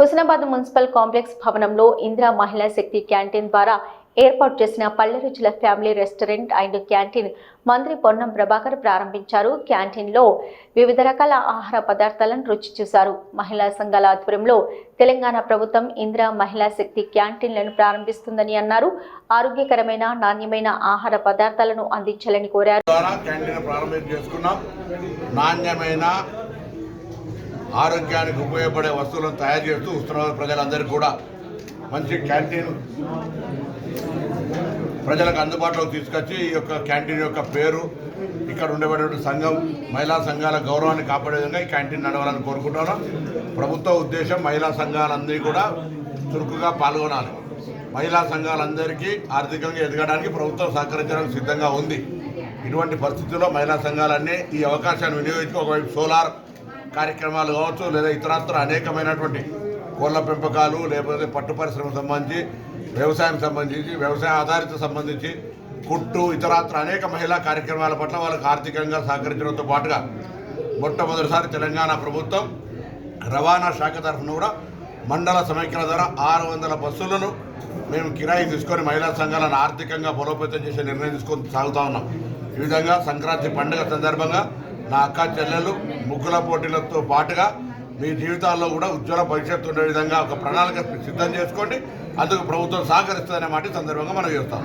Husnabad municipal complex భవనంలో ఇందిరా మహిళా శక్తి canteen ద్వారా ఏర్పాటు చేసిన పల్లె రుచుల ఫ్యామిలీ రెస్టారెంట్ అండ్ క్యాంటీన్ మంత్రి పొన్నం ప్రభాకర్ ప్రారంభించారు. క్యాంటీన్లో వివిధ రకాల ఆహార పదార్థాలను రుచి చూశారు. మహిళా సంఘాల ఆధ్వర్యంలో తెలంగాణ ప్రభుత్వం ఇందిరా మహిళా శక్తి క్యాంటీన్లను ప్రారంభిస్తుందని అన్నారు. ఆరోగ్యకరమైన నాణ్యమైన ఆహార పదార్థాలను అందించాలని కోరారు. నాణ్యమైన ఆరోగ్యానికి ఉపయోగపడే వస్తువులను తయారు చేస్తూ ఉత్తరాంధ్ర ప్రజలందరికీ కూడా మంచి క్యాంటీన్ ప్రజలకు అందుబాటులోకి తీసుకొచ్చి ఈ యొక్క క్యాంటీన్ యొక్క పేరు ఇక్కడ ఉండేటువంటి సంఘం మహిళా సంఘాల గౌరవాన్ని కాపాడే విధంగా ఈ క్యాంటీన్ నడవాలని కోరుకుంటున్నాం ప్రభుత్వ ఉద్దేశం మహిళా సంఘాలందరినీ కూడా చురుకుగా పాల్గొనాలి. మహిళా సంఘాలందరికీ ఆర్థికంగా ఎదగడానికి ప్రభుత్వం సహకరించడానికి సిద్ధంగా ఉంది. ఇటువంటి పరిస్థితుల్లో మహిళా సంఘాలన్నీ ఈ అవకాశాన్ని వినియోగించుకో ఒకవైపు సోలార్ కార్యక్రమాలు కావచ్చు లేదా ఇతరత్ర అనేకమైనటువంటి కోళ్ళ పెంపకాలు లేకపోతే పట్టు పరిశ్రమకు సంబంధించి వ్యవసాయం సంబంధించి వ్యవసాయ ఆధారిత సంబంధించి కుట్టు ఇతరత్ర అనేక మహిళా కార్యక్రమాల పట్ల వాళ్ళకు ఆర్థికంగా సహకరించడంతో పాటుగా మొట్టమొదటిసారి తెలంగాణ ప్రభుత్వం రవాణా శాఖ తరఫున కూడా మండల సమైక్యల ద్వారా ఆరు వందల బస్సులను మేము కిరాయి తీసుకొని మహిళా సంఘాలను ఆర్థికంగా బలోపేతం చేసే నిర్ణయం తీసుకొని సాగుతా ఉన్నాం. ఈ విధంగా సంక్రాంతి పండుగ సందర్భంగా నా అక్క చెల్లెలు ముగ్గుల పోటీలతో పాటుగా మీ జీవితాల్లో కూడా ఉజ్వల భవిష్యత్తు ఉండే విధంగా ఒక ప్రణాళిక సిద్ధం చేసుకోండి. అందుకు ప్రభుత్వం సహకరిస్తుందనే మాట సందర్భంగా మనం చేస్తాం.